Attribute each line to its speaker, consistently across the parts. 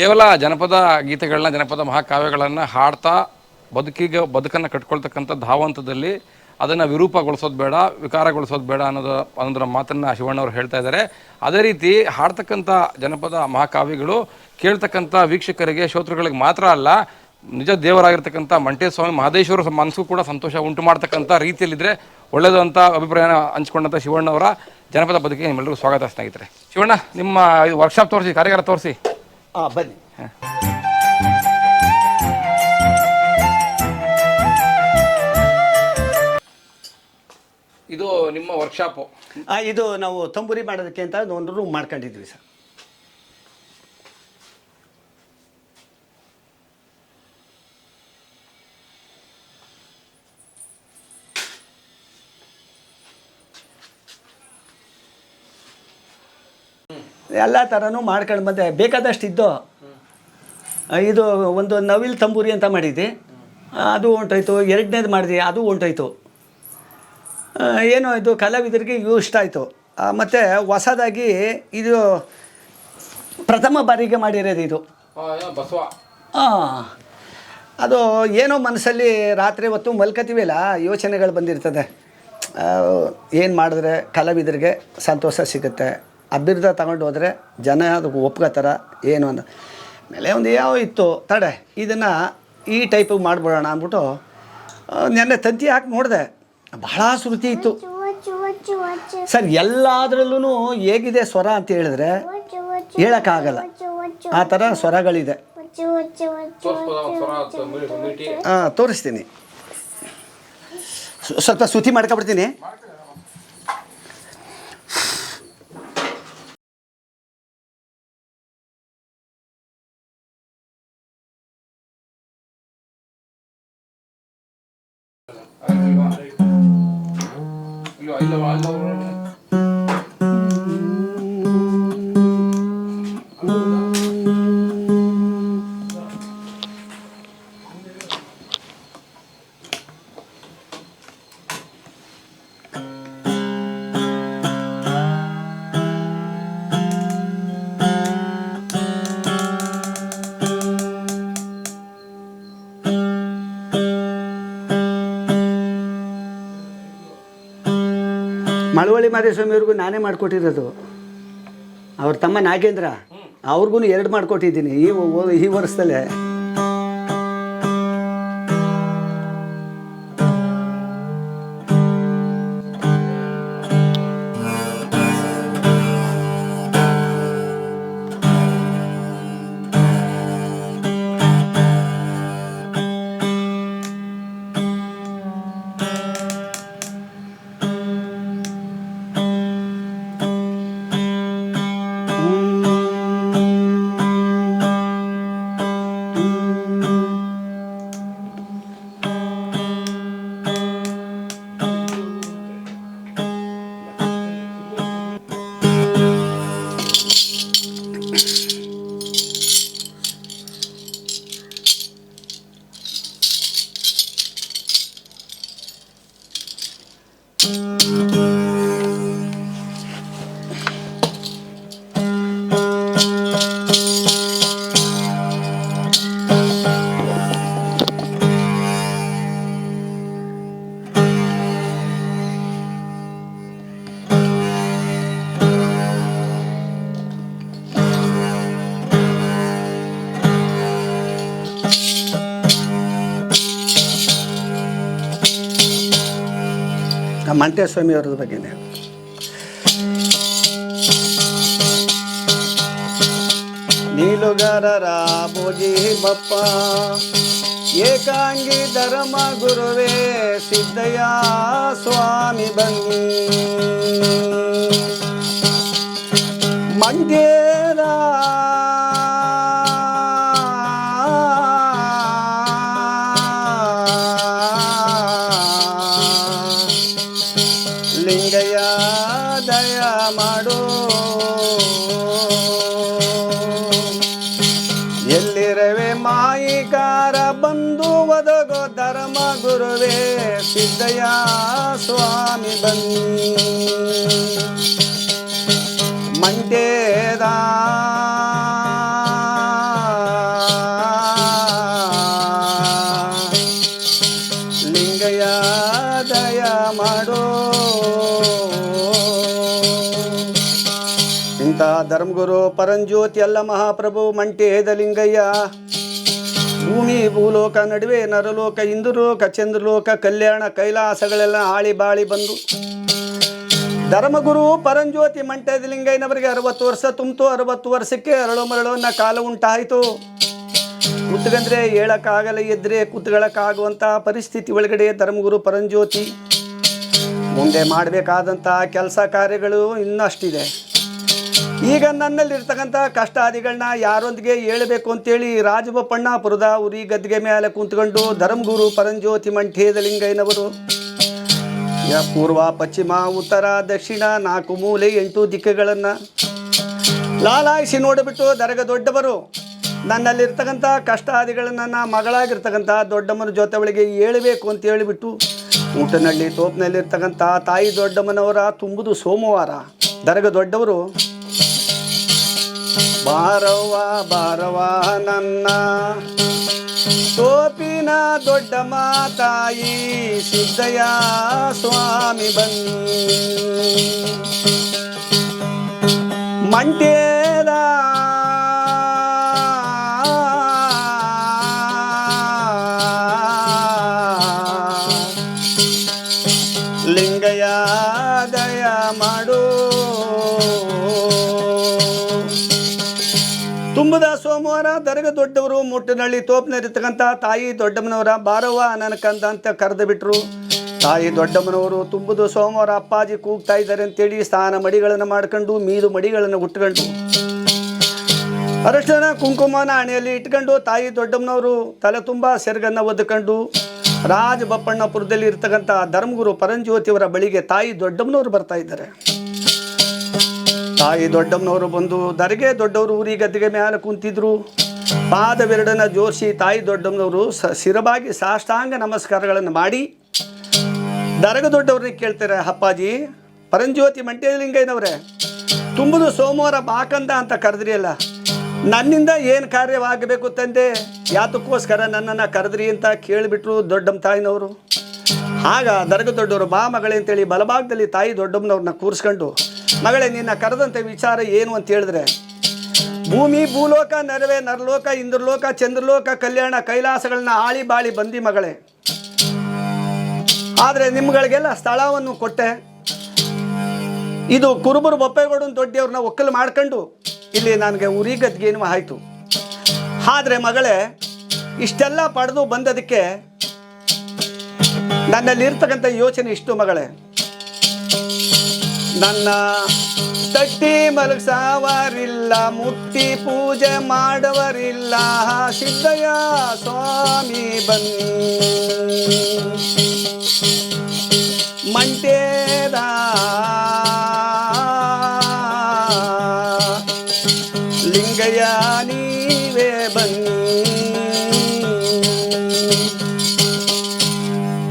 Speaker 1: ಕೇವಲ ಜನಪದ ಗೀತೆಗಳನ್ನ, ಜನಪದ ಮಹಾಕಾವ್ಯಗಳನ್ನು ಹಾಡ್ತಾ ಬದುಕಿಗೆ, ಬದುಕನ್ನು ಕಟ್ಕೊಳ್ತಕ್ಕಂಥ ಧಾವಂತದಲ್ಲಿ ಅದನ್ನು ವಿರೂಪಗೊಳಿಸೋದು ಬೇಡ, ವಿಕಾರಗೊಳಿಸೋದು ಬೇಡ ಅನ್ನೋದು, ಅನ್ನೋದರ ಮಾತನ್ನು ಶಿವಣ್ಣವರು ಹೇಳ್ತಾ ಇದ್ದಾರೆ. ಅದೇ ರೀತಿ ಹಾಡ್ತಕ್ಕಂಥ ಜನಪದ ಮಹಾಕಾವ್ಯಗಳು ಕೇಳ್ತಕ್ಕಂಥ ವೀಕ್ಷಕರಿಗೆ, ಶ್ರೋತೃಗಳಿಗೆ ಮಾತ್ರ ಅಲ್ಲ, ನಿಜ ದೇವರಾಗಿರ್ತಕ್ಕಂಥ ಮಂಟೇಸ್ವಾಮಿ, ಮಹದೇಶ್ವರ ಮನಸ್ಸು ಕೂಡ ಸಂತೋಷ ಉಂಟು ಮಾಡ್ತಕ್ಕಂಥ ರೀತಿಯಲ್ಲಿದ್ದರೆ ಒಳ್ಳೆಯದು ಅಂತ ಅಭಿಪ್ರಾಯನ ಹಂಚ್ಕೊಂಡಂಥ ಶಿವಣ್ಣವರ ಜನಪದ ಬದುಕಿಗೆ ನಿಮ್ಮೆಲ್ಲರಿಗೂ ಸ್ವಾಗತ ಸ್ನೇಹಿತರೆ. ಶಿವಣ್ಣ, ನಿಮ್ಮ ವರ್ಕ್ಶಾಪ್ ತೋರಿಸಿ, ಕಾರ್ಯಾಗಾರ ತೋರಿಸಿ.
Speaker 2: ಹಾಂ ಬನ್ನಿ.
Speaker 1: ಇದು ನಿಮ್ಮ ವರ್ಕ್ಶಾಪು
Speaker 2: ಆ, ಇದು ನಾವು ತಂಬೂರಿ ಮಾಡೋದಕ್ಕೆ ಅಂತ ಒಂದು ರೂಮ್ ಮಾಡ್ಕೊಂಡಿದ್ವಿ ಸರ್. ಎಲ್ಲ ಥರನೂ ಮಾಡ್ಕೊಂಡು ಬಂದೆ ಬೇಕಾದಷ್ಟು ಇದ್ದು ಇದು ಒಂದು ನವಿಲ್ ತಂಬೂರಿ ಅಂತ ಮಾಡಿದ್ದೆ. ಅದು ಹೊಂಟೋಯ್ತು ಎರಡನೇದು ಮಾಡಿದೆ ಅದು ಹೊಂಟೋಯ್ತು ಏನೋ ಇದು ಕಲಾವಿದರಿಗೆ ಇವು ಇಷ್ಟ ಆಯಿತು. ಮತ್ತು ಹೊಸದಾಗಿ ಇದು ಪ್ರಥಮ ಬಾರಿಗೆ ಮಾಡಿರೋದು ಇದು.
Speaker 1: ಬಸವ.
Speaker 2: ಹಾಂ ಅದು ಏನೋ ಮನಸ್ಸಲ್ಲಿ ರಾತ್ರಿ ಹೊತ್ತು ಮಲ್ಕತೀವಲ್ಲ ಯೋಚನೆಗಳು ಬಂದಿರ್ತದೆ. ಏನು ಮಾಡಿದ್ರೆ ಕಲಾವಿದರಿಗೆ ಸಂತೋಷ ಸಿಗುತ್ತೆ. ಅಭಿರ್ಧ ತಗೊಂಡು ಹೋದರೆ ಜನ ಅದಕ್ಕೆ ಒಪ್ಕೋತಾರ ಏನು ಅಂತ. ಮೇಲೆ ಒಂದು ಯಾವ ಇತ್ತು ತಡೆ ಇದನ್ನು ಈ ಟೈಪಿಗೆ ಮಾಡಿಬಿಡೋಣ ಅಂದ್ಬಿಟ್ಟು ನೆನ್ನೆ ತಂತಿ ಹಾಕಿ ನೋಡಿದೆ. ಬಹಳ ಶ್ರುತಿ ಇತ್ತು. ಸರ್ ಎಲ್ಲದರಲ್ಲೂ ಹೇಗಿದೆ ಸ್ವರ ಅಂತ ಹೇಳಿದ್ರೆ ಹೇಳೋಕ್ಕಾಗಲ್ಲ. ಆ ಥರ ಸ್ವರಗಳಿದೆ. ಹಾಂ ತೋರಿಸ್ತೀನಿ. ಸ್ವ- ಸ್ವಲ್ಪ ಸುತಿ ಮಾಡ್ಕೊಬಿಡ್ತೀನಿ. ಮಳವಳ್ಳಿ ಮಾದೇಸ್ವಾಮಿಯವ್ರಿಗೂ ನಾನೇ ಮಾಡಿಕೊಟ್ಟಿರೋದು. ಅವ್ರ ತಮ್ಮ ನಾಗೇಂದ್ರ ಅವ್ರಿಗೂ ಎರಡು ಮಾಡಿಕೊಟ್ಟಿದ್ದೀನಿ ಈ ಈ ವರ್ಷದಲ್ಲೇ. Música ಆ ಮಂಟೇಸ್ವಾಮಿ ಅವರ ಬಗ್ಗೆನೇ. ನೀಲುಗರರ ಬಪ್ಪ ಏಕಾಂಗಿ ಧರ್ಮ ಗುರುವೇ ಸಿದ್ದಯ್ಯ ಸ್ವಾಮಿ ಬನ್ನಿ. ದಯಾ ಸ್ವಾಮಿ ಬನ್ನಿ. ಮಂಟೇದ ಲಿಂಗಯ ಮಾಡೋ. ಇಂಥ ಧರ್ಮಗುರು ಪರಂಜ್ಯೋತಿ ಅಲ್ಲ ಮಹಾಪ್ರಭು ಮಂಟೇದ ಲಿಂಗಯ್ಯ. ಭೂಮಿ, ಭೂಲೋಕ ನಡುವೆ ನರಲೋಕ ಇಂದುಲೋಕ ಚಂದ್ರಲೋಕ, ಕಲ್ಯಾಣ, ಕೈಲಾಸಗಳೆಲ್ಲ ಆಳಿ ಬಾಳಿ ಬಂದು. ಧರ್ಮಗುರು ಪರಂಜ್ಯೋತಿ ಮಂಟೇದ ಲಿಂಗಯ್ಯನವರಿಗೆ ಅರವತ್ತು ವರ್ಷ ತುಂಬಿತು. ಅರವತ್ತು ವರ್ಷಕ್ಕೆ ಅರಳು ಮರಳು ಅನ್ನ ಕಾಲ ಉಂಟಾಯಿತು. ಕುತ್ತಗಂದ್ರೆ ಹೇಳಕ್ಕಾಗಲ್ಲ, ಎದ್ರೆ ಕೂತ್ಕೊಳ್ಳೋಕ್ಕಾಗುವಂಥ ಪರಿಸ್ಥಿತಿ ಒಳಗಡೆ ಧರ್ಮಗುರು ಪರಂಜ್ಯೋತಿ ಮುಂದೆ ಮಾಡಬೇಕಾದಂಥ ಕೆಲಸ ಕಾರ್ಯಗಳು ಇನ್ನಷ್ಟಿದೆ. ಈಗ ನನ್ನಲ್ಲಿರ್ತಕ್ಕಂಥ ಕಷ್ಟಾದಿಗಳನ್ನ ಯಾರೊಂದಿಗೆ ಹೇಳಬೇಕು ಅಂತೇಳಿ ರಾಜಬಪ್ಪಣ್ಣಾಪುರದ ಉರಿ ಗದ್ದಿಗೆ ಮೇಲೆ ಕುಂತ್ಕೊಂಡು ಧರ್ಮಗುರು ಪರಂಜ್ಯೋತಿ ಮಂಠೇದಲಿಂಗಯ್ಯನವರು. ಯ ಪೂರ್ವ, ಪಶ್ಚಿಮ, ಉತ್ತರ, ದಕ್ಷಿಣ ನಾಲ್ಕು ಮೂಲೆ ಎಂಟು ದಿಕ್ಕುಗಳನ್ನು ಲಾಲಾಯಿಸಿ ನೋಡಿಬಿಟ್ಟು ದರಗ ದೊಡ್ಡವರು. ನನ್ನಲ್ಲಿರ್ತಕ್ಕಂಥ ಕಷ್ಟಾದಿಗಳನ್ನು ನನ್ನ ಮಗಳಾಗಿರ್ತಕ್ಕಂಥ ದೊಡ್ಡಮ್ಮನ ಜೊತೆ ಹೇಳಬೇಕು ಅಂತ ಹೇಳಿಬಿಟ್ಟು ಊಟನಳ್ಳಿ ತೋಪ್ನಲ್ಲಿರ್ತಕ್ಕಂಥ ತಾಯಿ ದೊಡ್ಡಮ್ಮನವರ ತುಂಬುದು ಸೋಮವಾರ ದರಗ ದೊಡ್ಡವರು ಬಾರವ್ವ ಬಾರವ್ವ ನನ್ನ. ತೋಪಿನ ದೊಡ್ಡ ಮಾತಾಯಿ ಸಿದ್ದಯ್ಯ ಸ್ವಾಮಿ ಬನ್ನಿ. ಮಂಡ್ಯದ ದೊಡ್ಡವರು ಮುಟ್ಟಿನಳ್ಳಿ ತೋಪ್ನಲ್ಲಿರ್ತಕ್ಕಂಥ ತಾಯಿ ದೊಡ್ಡಮ್ಮನವರ ಬಾರವ್ವ ನನ್ನ ಕಂದ ಅಂತ ಕರೆದು ಬಿಟ್ರು ತಾಯಿ ದೊಡ್ಡಮ್ಮನವರು ತುಂಬುದು ಸೋಮವಾರ ಅಪ್ಪಾಜಿ ಕೂಗ್ತಾ ಇದ್ದಾರೆ ಅಂತೇಳಿ ಸ್ನಾನ ಮಡಿಗಳನ್ನು ಮಾಡ್ಕೊಂಡು ಮೀದು ಮಡಿಗಳನ್ನು ಉಟ್ಕೊಂಡು. ಅರಶಿನ ಕುಂಕುಮನ ಹಣೆಯಲ್ಲಿ ಇಟ್ಕೊಂಡು ತಾಯಿ ದೊಡ್ಡಮ್ಮನವರು ತಲೆ ತುಂಬ ಸೆರಗನ್ನು ಒದ್ಕೊಂಡು ರಾಜ ಬಪ್ಪಣ್ಣಪುರದಲ್ಲಿ ಇರ್ತಕ್ಕಂಥ ಧರ್ಮಗುರು ಪರಂಜ್ಯೋತಿಯವರ ಬಳಿಗೆ ತಾಯಿ ದೊಡ್ಡಮ್ಮನವರು ಬರ್ತಾ ಇದ್ದಾರೆ. ತಾಯಿ ದೊಡ್ಡಮ್ಮನವರು ಬಂದು ದರ್ಗೆ ದೊಡ್ಡವರು ಊರಿ ಗದ್ದಿಗೆ ಮೇಲೆ ಕುಂತಿದ್ರು. ಪಾದವೆರಡನ್ನ ಜೋಡಿಸಿ ತಾಯಿ ದೊಡ್ಡಮ್ಮನವರು ಸ ಶಿರಬಾಗಿ ಸಾಷ್ಟಾಂಗ ನಮಸ್ಕಾರಗಳನ್ನು ಮಾಡಿ ದರಗ ದೊಡ್ಡವ್ರನ್ನ ಕೇಳ್ತಾರೆ, ಅಪ್ಪಾಜಿ, ಪರಂಜ್ಯೋತಿ ಮಂಟೇಲಿಂಗಯ್ಯನವರೇ ತುಂಬುದು ಸೋಮವಾರ ಬಾಕಂದ ಅಂತ ಕರೆದ್ರಿ ಅಲ್ಲ ನನ್ನಿಂದ ಏನು ಕಾರ್ಯವಾಗಬೇಕು ತಂದೆ? ಯಾತಕ್ಕೋಸ್ಕರ ನನ್ನನ್ನು ಕರೆದ್ರಿ ಅಂತ ಕೇಳಿಬಿಟ್ರು ದೊಡ್ಡಮ್ಮ ತಾಯಿನವರು. ಆಗ ದರ್ಗ ದೊಡ್ಡವರು, ಬಾ ಮಗಳೇ ಅಂತೇಳಿ ಬಲಭಾಗದಲ್ಲಿ ತಾಯಿ ದೊಡ್ಡಮ್ಮನವ್ರನ್ನ ಕೂರಿಸ್ಕೊಂಡು ಮಗಳೇ, ನಿನ್ನ ಕರೆದಂಥ ವಿಚಾರ ಏನು ಅಂತ ಹೇಳಿದ್ರೆ, ಭೂಮಿ, ಭೂಲೋಕ ನರವೆ ನರಲೋಕ, ಇಂದ್ರಲೋಕ, ಚಂದ್ರಲೋಕ, ಕಲ್ಯಾಣ, ಕೈಲಾಸಗಳನ್ನ ಆಳಿ ಬಾಳಿ ಬಂದಿ ಮಗಳೇ. ಆದರೆ ನಿಮ್ಗಳಿಗೆಲ್ಲ ಸ್ಥಳವನ್ನು ಕೊಟ್ಟೆ. ಇದು ಕುರುಬರು ಬೊಪ್ಪೇಗೌಡನ ದೊಡ್ಡಿಯವ್ರನ್ನ ಒಕ್ಕಲು ಮಾಡ್ಕೊಂಡು ಇಲ್ಲಿ ನನಗೆ ಉರಿ ಗದ್ಗೇನು ಆಯಿತು. ಆದರೆ ಮಗಳೇ, ಇಷ್ಟೆಲ್ಲ ಪಡೆದು ಬಂದದಕ್ಕೆ ನನ್ನಲ್ಲಿರ್ತಕ್ಕಂಥ ಯೋಚನೆ ಇಷ್ಟು ಮಗಳೇ. ನನ್ನ ತಟ್ಟಿ ಮಲಗಿಸವರಿಲ್ಲ ಮುಟ್ಟಿ ಪೂಜೆ ಮಾಡವರಿಲ್ಲ. ಸಿದ್ದಯ್ಯ ಸ್ವಾಮಿ ಬನ್ನಿ. ಮಂಟೇದ ಲಿಂಗಯ್ಯ ನೀವೇ ಬನ್ನಿ.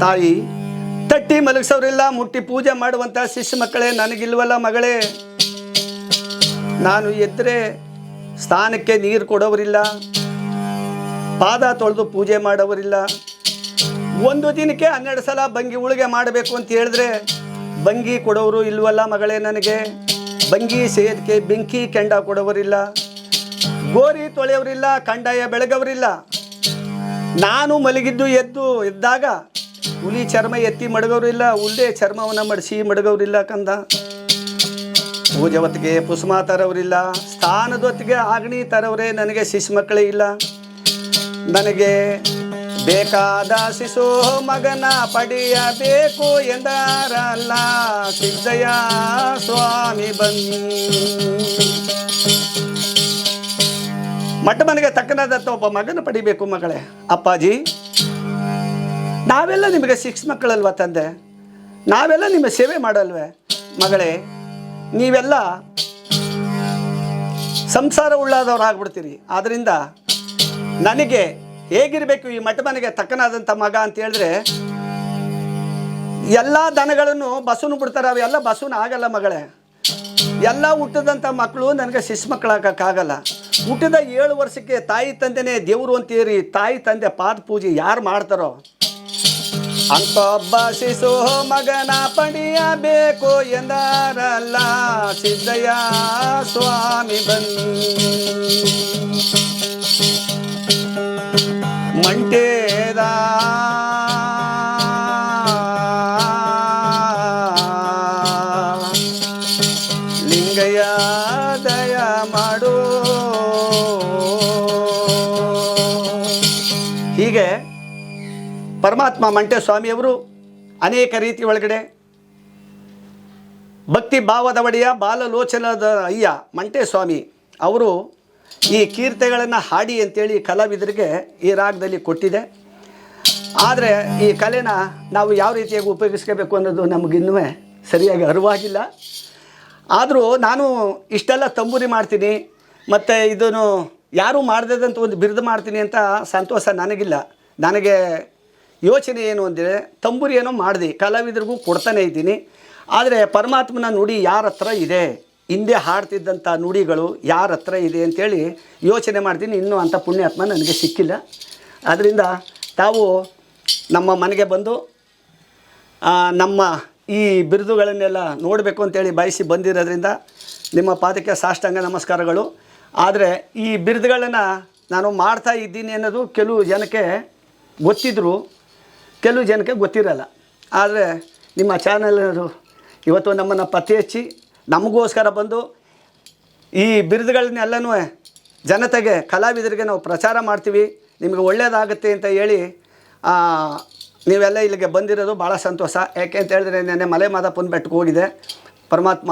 Speaker 2: ತಾಯಿ ತಟ್ಟಿ ಮಲಗಿಸೋರಿಲ್ಲ ಮುಟ್ಟಿ ಪೂಜೆ ಮಾಡುವಂಥ ಶಿಷ್ಯ ಮಕ್ಕಳೇ, ನನಗಿಲ್ವಲ್ಲ ಮಗಳೇ. ನಾನು ಎದ್ರೆ ಸ್ಥಾನಕ್ಕೆ ನೀರು ಕೊಡೋರಿಲ್ಲ, ಪಾದ ತೊಳೆದು ಪೂಜೆ ಮಾಡೋವರಿಲ್ಲ ಒಂದು ದಿನಕ್ಕೆ ಹನ್ನೆರಡು ಸಲ ಬಂಗಿ ಉಳಿಗೆ ಮಾಡಬೇಕು ಅಂತ ಹೇಳಿದ್ರೆ, ಬಂಗಿ ಕೊಡೋರು ಇಲ್ವಲ್ಲ ಮಗಳೇ ನನಗೆ. ಬಂಗಿ ಸೇದಕ್ಕೆ ಬೆಂಕಿ ಕೆಂಡ ಕೊಡೋವರಿಲ್ಲ ಗೋರಿ ತೊಳೆಯವರಿಲ್ಲ ಕಂಡಾಯ ಬೆಳಗವರಿಲ್ಲ ನಾನು ಮಲಗಿದ್ದು ಎದ್ದು ಎದ್ದಾಗ ಹುಲಿ ಚರ್ಮ ಎತ್ತಿ ಮಡಗೋರಿಲ್ಲ ಹುಲ್ಲೆ ಚರ್ಮವನ್ನು ಮಡಿಸಿ ಮಡಗೋರಿಲ್ಲ ಕಂದ. ಪೂಜವತ್ತಿಗೆ ಪುಸ್ಮ ತರವರಿಲ್ಲ, ಸ್ಥಾನದೊತ್ತಿಗೆ ಆಗ್ನಿ ತರವರೇ ನನಗೆ ಶಿಶು ಮಕ್ಕಳೇ ಇಲ್ಲ. ನನಗೆ ಬೇಕಾದ ಶಿಶು ಮಗನ ಪಡೆಯಬೇಕು ಎಂದಾರಲ್ಲ, ಸಿದ್ದಯ್ಯ ಸ್ವಾಮಿ ಬನ್ನಿ. ಮಟ್ಟ ಮನೆಗೆ ತಕ್ಕನಾದಂಥ ಒಬ್ಬ ಮಗನ ಪಡಿಬೇಕು ಮಗಳೇ, ಅಪ್ಪಾಜಿ. ನಾವೆಲ್ಲ ನಿಮಗೆ ಸಿಕ್ಸ್ ಮಕ್ಕಳಲ್ವ ತಂದೆ? ನಾವೆಲ್ಲ ನಿಮ್ಮ ಸೇವೆ ಮಾಡಲ್ವೇ? ಮಗಳೇ, ನೀವೆಲ್ಲ ಸಂಸಾರ ಉಳ್ಳಾದವ್ರು ಆಗ್ಬಿಡ್ತೀರಿ. ಆದ್ದರಿಂದ ನನಗೆ ಹೇಗಿರಬೇಕು ಈ ಮಠ ಮನೆಗೆ ತಕ್ಕನಾದಂಥ ಮಗ ಅಂತ ಹೇಳಿದ್ರೆ, ಎಲ್ಲ ದನಗಳನ್ನು ಬಸವನು ಬಿಡ್ತಾರೆ. ಅವೆಲ್ಲ ಬಸವನ ಆಗಲ್ಲ ಮಗಳೇ. ಎಲ್ಲ ಹುಟ್ಟಿದಂಥ ಮಕ್ಕಳು ನನಗೆ ಶಿಶು ಮಕ್ಕಳಾಗಕ್ಕಾಗಲ್ಲ. ಹುಟ್ಟಿದ ಏಳು ವರ್ಷಕ್ಕೆ ತಾಯಿ ತಂದೆನೇ ದೇವರು ಅಂತೀರಿ ತಾಯಿ ತಂದೆ ಪಾದ ಪೂಜೆ ಯಾರು ಮಾಡ್ತಾರೋ ಅಂತೊಬ್ಬ ಶಿಶು ಮಗನ ಪಡೆಯಬೇಕು ಎಂದಾರಲ್ಲ ಸಿದ್ದಯ್ಯ ಸ್ವಾಮಿ ಬನ್ನಿ. ಮಂಟೇದ ಪರಮಾತ್ಮ ಮಂಟೆ ಸ್ವಾಮಿಯವರು ಅನೇಕ ರೀತಿ ಒಳಗಡೆ ಭಕ್ತಿ ಭಾವದ ಒಡೆಯ ಬಾಲಲೋಚನದ ಅಯ್ಯ ಮಂಟೆ ಸ್ವಾಮಿ ಅವರು ಈ ಕೀರ್ತೆಗಳನ್ನು ಹಾಡಿ ಅಂತೇಳಿ ಕಲಾವಿದರಿಗೆ ಈ ರಾಗದಲ್ಲಿ ಕೊಟ್ಟಿದೆ. ಆದರೆ ಈ ಕಲೆನ ನಾವು ಯಾವ ರೀತಿಯಾಗಿ ಉಪಯೋಗಿಸ್ಕೋಬೇಕು ಅನ್ನೋದು ನಮಗಿನ್ನೂ ಸರಿಯಾಗಿ ಅರಿವಾಗಿಲ್ಲ. ಆದರೂ ನಾನು ಇಷ್ಟೆಲ್ಲ ತಂಬೂರಿ ಮಾಡ್ತೀನಿ, ಮತ್ತು ಇದನ್ನು ಯಾರೂ ಮಾಡದಂತ ಒಂದು ಬಿರುದು ಮಾಡ್ತೀನಿ ಅಂತ ಸಂತೋಷ ನನಗಿಲ್ಲ. ನನಗೆ ಯೋಚನೆ ಏನು ಅಂದರೆ ಏನೋ ಮಾಡಿದೆ, ಕಲಾವಿದರಿಗೂ ಕೊಡ್ತಾನೆ ಇದ್ದೀನಿ, ಆದರೆ ಪರಮಾತ್ಮನ ನುಡಿ ಯಾರ ಹತ್ರ ಇದೆ? ಹಿಂದೆ ಹಾಡ್ತಿದ್ದಂಥ ನುಡಿಗಳು ಯಾರ ಹತ್ರ ಇದೆ? ಅಂತೇಳಿ ಯೋಚನೆ ಮಾಡ್ತೀನಿ. ಇನ್ನೂ ಅಂಥ ಪುಣ್ಯಾತ್ಮ ನನಗೆ ಸಿಕ್ಕಿಲ್ಲ. ಆದ್ದರಿಂದ ತಾವು ನಮ್ಮ ಮನೆಗೆ ಬಂದು ನಮ್ಮ ಈ ಬಿರುದುಗಳನ್ನೆಲ್ಲ ನೋಡಬೇಕು ಅಂತೇಳಿ ಬಯಸಿ ಬಂದಿರೋದ್ರಿಂದ ನಿಮ್ಮ ಪಾದಕ್ಕೆ ಸಾಷ್ಟಾಂಗ ನಮಸ್ಕಾರಗಳು. ಆದರೆ ಈ ಬಿರುದುಗಳನ್ನು ನಾನು ಮಾಡ್ತಾ ಇದ್ದೀನಿ ಅನ್ನೋದು ಕೆಲವು ಜನಕ್ಕೆ ಗೊತ್ತಿದ್ದರು ಕೆಲವು ಜನಕ್ಕೆ ಗೊತ್ತಿರಲ್ಲ. ಆದರೆ ನಿಮ್ಮ ಚಾನಲರು ಇವತ್ತು ನಮ್ಮನ್ನು ಪತ್ತೆ ಹಚ್ಚಿ ನಮಗೋಸ್ಕರ ಬಂದು ಈ ಬಿರುದುಗಳನ್ನೆಲ್ಲನೂ ಜನತೆಗೆ, ಕಲಾವಿದರಿಗೆ ನಾವು ಪ್ರಚಾರ ಮಾಡ್ತೀವಿ. ನಿಮಗೆ ಒಳ್ಳೆಯದಾಗುತ್ತೆ ಅಂತ ಹೇಳಿ ನೀವೆಲ್ಲ ಇಲ್ಲಿಗೆ ಬಂದಿರೋದು ಭಾಳ ಸಂತೋಷ. ಯಾಕೆ ಅಂತ ಹೇಳಿದ್ರೆ ನೆನ್ನೆ ಮಲೆ ಮಾದಪ್ಪನ ಬೆಟ್ಟಕ್ಕೆ ಹೋಗಿದೆ ಪರಮಾತ್ಮ,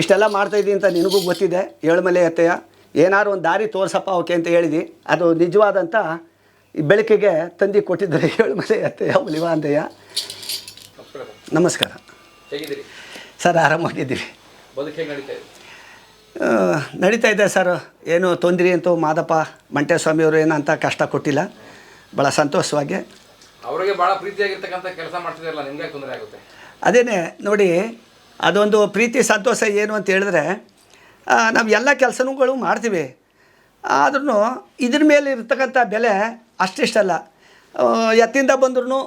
Speaker 2: ಇಷ್ಟೆಲ್ಲ ಮಾಡ್ತಾಯಿದ್ದೀನಿ ಅಂತ ನಿನಗೂ ಗೊತ್ತಿದೆ. ಏಳು ಮಲೆ ಅತ್ತೆಯ, ಏನಾದ್ರು ಒಂದು ದಾರಿ ತೋರ್ಸಪ್ಪ ಓಕೆ ಅಂತ ಹೇಳಿದಿ. ಅದು ನಿಜವಾದಂಥ ಬೆಳಕಿಗೆ ತಂದಿ ಕೊಟ್ಟಿದ್ದಾರೆ. ಏಳುಮಲೆ ಅತ್ತೆಯ ಹುಲಿವಾಂತೆಯ ನಮಸ್ಕಾರ.
Speaker 1: ಹೇಗಿದ್ದೀರಿ?
Speaker 2: ಸರ್ ಆರಾಮಾಗಿದ್ದೀವಿ.
Speaker 1: ನಡೀತಾ ಇದೆ?
Speaker 2: ಆ, ನಡೀತಾ ಇದೆ ಸರ್. ಏನು ತೊಂದರೆ ಅಂತೂ ಮಾದಪ್ಪ ಮಂಟೆ ಸ್ವಾಮಿಯವರು ಏನು ಅಂತ ಕಷ್ಟ ಕೊಟ್ಟಿಲ್ಲ. ಭಾಳ ಸಂತೋಷವಾಗಿ.
Speaker 1: ಅವರಿಗೆ ಭಾಳ ಪ್ರೀತಿಯಾಗಿರ್ತಕ್ಕಂಥ ಕೆಲಸ ಮಾಡ್ತಿದ್ದಾರಲ್ಲ ನಿಮಗೆ ತೊಂದರೆ ಆಗುತ್ತೆ?
Speaker 2: ಅದೇನೇ ನೋಡಿ ಅದೊಂದು ಪ್ರೀತಿ ಸಂತೋಷ ಏನು ಅಂತ ಹೇಳಿದ್ರೆ ನಾವು ಎಲ್ಲ ಕೆಲಸಗಳು ಮಾಡ್ತೀವಿ. ಆದ್ರೂ ಇದ್ರ ಮೇಲೆ ಇರ್ತಕ್ಕಂಥ ಬೆಲೆ ಅಷ್ಟಿಷ್ಟಲ್ಲ. ಎತ್ತಿಂದ ಬಂದ್ರೂ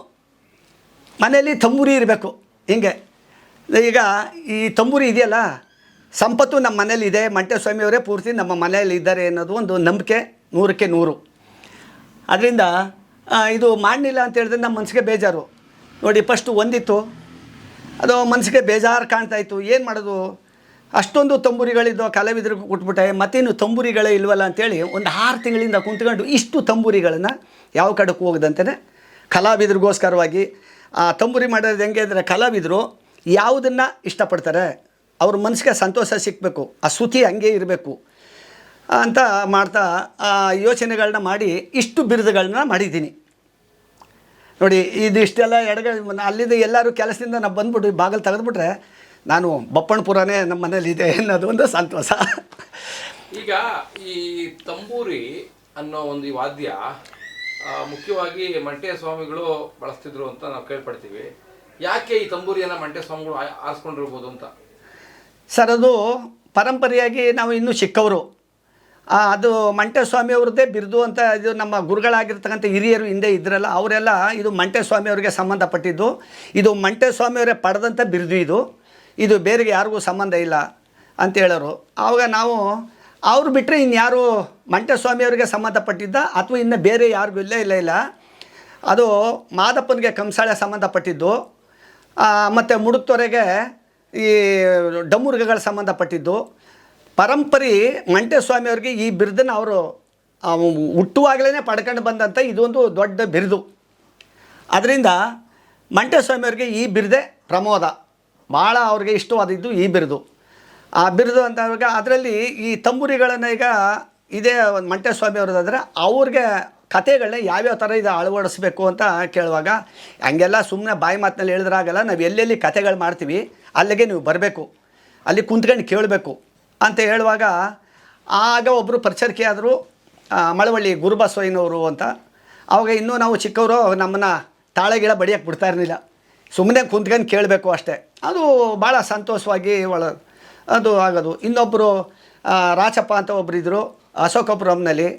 Speaker 2: ಮನೆಯಲ್ಲಿ ತಂಬೂರಿ ಇರಬೇಕು, ಹಿಂಗೆ. ಈಗ ಈ ತಂಬೂರಿ ಇದೆಯಲ್ಲ, ಸಂಪತ್ತು ನಮ್ಮ ಮನೇಲಿ ಇದೆ ಮಂಟೆ ಸ್ವಾಮಿಯವರೇ ಪೂರ್ತಿ ನಮ್ಮ ಮನೆಯಲ್ಲಿ ಇದ್ದಾರೆ ಅನ್ನೋದು ಒಂದು ನಂಬಿಕೆ, ನೂರಕ್ಕೆ ನೂರು. ಅದರಿಂದ ಇದು ಮಾಡಲಿಲ್ಲ ಅಂತ ಹೇಳಿದ್ರೆ ನಮ್ಮ ಮನಸ್ಸಿಗೆ ಬೇಜಾರು. ನೋಡಿ ಫಸ್ಟು ಒಂದಿತ್ತು. ಅದು ಮನಸ್ಸಿಗೆ ಬೇಜಾರು ಕಾಣ್ತಾಯಿತ್ತು ಏನು ಮಾಡೋದು? ಅಷ್ಟೊಂದು ತಂಬೂರಿಗಳಿದ್ದು ಕಲಾವಿದರಿಗೂ ಕೊಟ್ಬಿಟ್ಟೆ ಮತ್ತೇನು ತಂಬೂರಿಗಳೇ ಇಲ್ವಲ್ಲ ಅಂತೇಳಿ ಒಂದು ಆರು ತಿಂಗಳಿಂದ ಕುಂತ್ಕೊಂಡು ಇಷ್ಟು ತಂಬೂರಿಗಳನ್ನು ಯಾವ ಕಡೆಗೆ ಹೋಗದಂತೆ ಕಲಾವಿದರಿಗೋಸ್ಕರವಾಗಿ ಆ ತಂಬೂರಿ ಮಾಡೋದು ಹೆಂಗೆ ಅಂದರೆ ಕಲಾವಿದರು ಯಾವುದನ್ನು ಇಷ್ಟಪಡ್ತಾರೆ? ಅವ್ರ ಮನಸ್ಸಿಗೆ ಸಂತೋಷ ಸಿಕ್ಕಬೇಕು ಆ ಶ್ರುತಿ ಹಂಗೆ ಇರಬೇಕು ಅಂತ ಮಾಡ್ತಾ ಆ ಯೋಚನೆಗಳನ್ನ ಮಾಡಿ ಇಷ್ಟು ಬಿರುದುಗಳನ್ನ ಮಾಡಿದ್ದೀನಿ. ನೋಡಿ, ಇದು ಇಷ್ಟೆಲ್ಲ ಎಡಗ ಅಲ್ಲಿಂದ ಎಲ್ಲರೂ ಕೆಲಸದಿಂದ ನಾವು ಬಂದ್ಬಿಟ್ಟು ಬಾಗಿಲು ತೆಗೆದ್ಬಿಟ್ರೆ ನಾನು ಬಪ್ಪಣಪುರನೇ ನಮ್ಮ ಮನೇಲಿ ಇದೆ ಅನ್ನೋದು ಒಂದು ಸಂತೋಷ.
Speaker 1: ಈಗ ಈ ತಂಬೂರಿ ಅನ್ನೋ ಒಂದು ಈ ವಾದ್ಯ ಮುಖ್ಯವಾಗಿ ಮಂಟೆ ಸ್ವಾಮಿಗಳು ಬಳಸ್ತಿದ್ರು ಅಂತ ನಾವು ಕೇಳ್ಪಡ್ತೀವಿ. ಯಾಕೆ ಈ ತಂಬೂರಿಯನ್ನು ಮಂಟೆ ಸ್ವಾಮಿಗಳು ಆರಿಸ್ಕೊಂಡಿರ್ಬೋದು ಅಂತ?
Speaker 2: ಸರ್ ಅದು ಪರಂಪರೆಯಾಗಿ ನಾವು ಇನ್ನೂ ಚಿಕ್ಕವರು. ಅದು ಮಂಟೆ ಸ್ವಾಮಿಯವ್ರದ್ದೇ ಬಿರುದು ಅಂತ ಇದು ನಮ್ಮ ಗುರುಗಳಾಗಿರ್ತಕ್ಕಂಥ ಹಿರಿಯರು ಹಿಂದೆ ಇದ್ರಲ್ಲ ಅವರೆಲ್ಲ ಇದು ಮಂಟೆ ಸ್ವಾಮಿಯವರಿಗೆ ಸಂಬಂಧಪಟ್ಟಿದ್ದು. ಇದು ಮಂಟೆ ಸ್ವಾಮಿಯವರೇ ಪಡೆದಂಥ ಬಿರುದು ಇದು. ಇದು ಬೇರೆಗೆ ಯಾರಿಗೂ ಸಂಬಂಧ ಇಲ್ಲ ಅಂತ ಹೇಳೋರು. ಆವಾಗ ನಾವು ಅವ್ರು ಬಿಟ್ಟರೆ ಇನ್ಯಾರು ಮಂಟೆ ಸ್ವಾಮಿಯವರಿಗೆ ಸಂಬಂಧಪಟ್ಟಿದ್ದ ಅಥವಾ ಇನ್ನು ಬೇರೆ ಯಾರಿಗೂ ಇಲ್ಲ ಇಲ್ಲ ಇಲ್ಲ. ಅದು ಮಾದಪ್ಪನಿಗೆ ಕಂಸಾಳೆ ಸಂಬಂಧಪಟ್ಟಿದ್ದು ಮತ್ತು ಮುಡುಕ್ತೊರೆಗೆ ಈ ಡಮ್ಮುರ್ಗಗಳು ಸಂಬಂಧಪಟ್ಟಿದ್ದು. ಪರಂಪರೆ ಮಂಟೆ ಸ್ವಾಮಿಯವ್ರಿಗೆ ಈ ಬಿರುದನ್ನು ಅವರು ಹುಟ್ಟುವಾಗಲೇ ಪಡ್ಕೊಂಡು ಬಂದಂಥ ಇದೊಂದು ದೊಡ್ಡ ಬಿರುದು. ಅದರಿಂದ ಮಂಟೆ ಸ್ವಾಮಿಯವ್ರಿಗೆ ಈ ಬಿರುದೆ ಪ್ರಮೋದ. ಭಾಳ ಅವ್ರಿಗೆ ಇಷ್ಟವಾದಿದ್ದು ಈ ಬಿರುದು. ಆ ಬಿರುದು ಅಂತ ಅದರಲ್ಲಿ ಈ ತಂಬೂರಿಗಳನ್ನು ಈಗ ಇದೇ ಒಂದು ಮಂಟೆ ಅವ್ರದ್ದಾದರೆ ಅವ್ರಿಗೆ ಕಥೆಗಳನ್ನ ಯಾವ್ಯಾವ ಥರ ಇದು ಅಳವಡಿಸ್ಬೇಕು ಅಂತ ಕೇಳುವಾಗ, ಹಂಗೆಲ್ಲ ಸುಮ್ಮನೆ ಬಾಯಿ ಮಾತಿನಲ್ಲಿ ಹೇಳಿದ್ರಾಗಲ್ಲ ನಾವು ಎಲ್ಲೆಲ್ಲಿ ಕಥೆಗಳು ಮಾಡ್ತೀವಿ, ಅಲ್ಲಿಗೆ ನೀವು ಬರಬೇಕು, ಅಲ್ಲಿ ಕುಂತ್ಕೊಂಡು ಕೇಳಬೇಕು ಅಂತ ಹೇಳುವಾಗ, ಆಗ ಒಬ್ಬರು ಪರಿಚರ್ಕೆ ಮಳವಳ್ಳಿ ಗುರುಬಸವಯ್ಯನವರು ಅಂತ. ಅವಾಗ ಇನ್ನೂ ನಾವು ಚಿಕ್ಕವರು ನಮ್ಮನ್ನು ತಾಳೆಗಿಳ ಬಡಿಯೋಕ್ಕೆ ಬಿಡ್ತಾ ಇರಲಿಲ್ಲ. ಸುಮ್ಮನೆ ಕುಂತ್ಕೊಂಡು ಕೇಳಬೇಕು ಅಷ್ಟೇ. ಅದು ಭಾಳ ಸಂತೋಷವಾಗಿ ಒಳ ಅದು ಆಗೋದು. ಇನ್ನೊಬ್ಬರು ರಾಚಪ್ಪ ಅಂತ ಒಬ್ಬರು ಇದ್ದರು ಅಶೋಕಪುರಂನಲ್ಲಿ.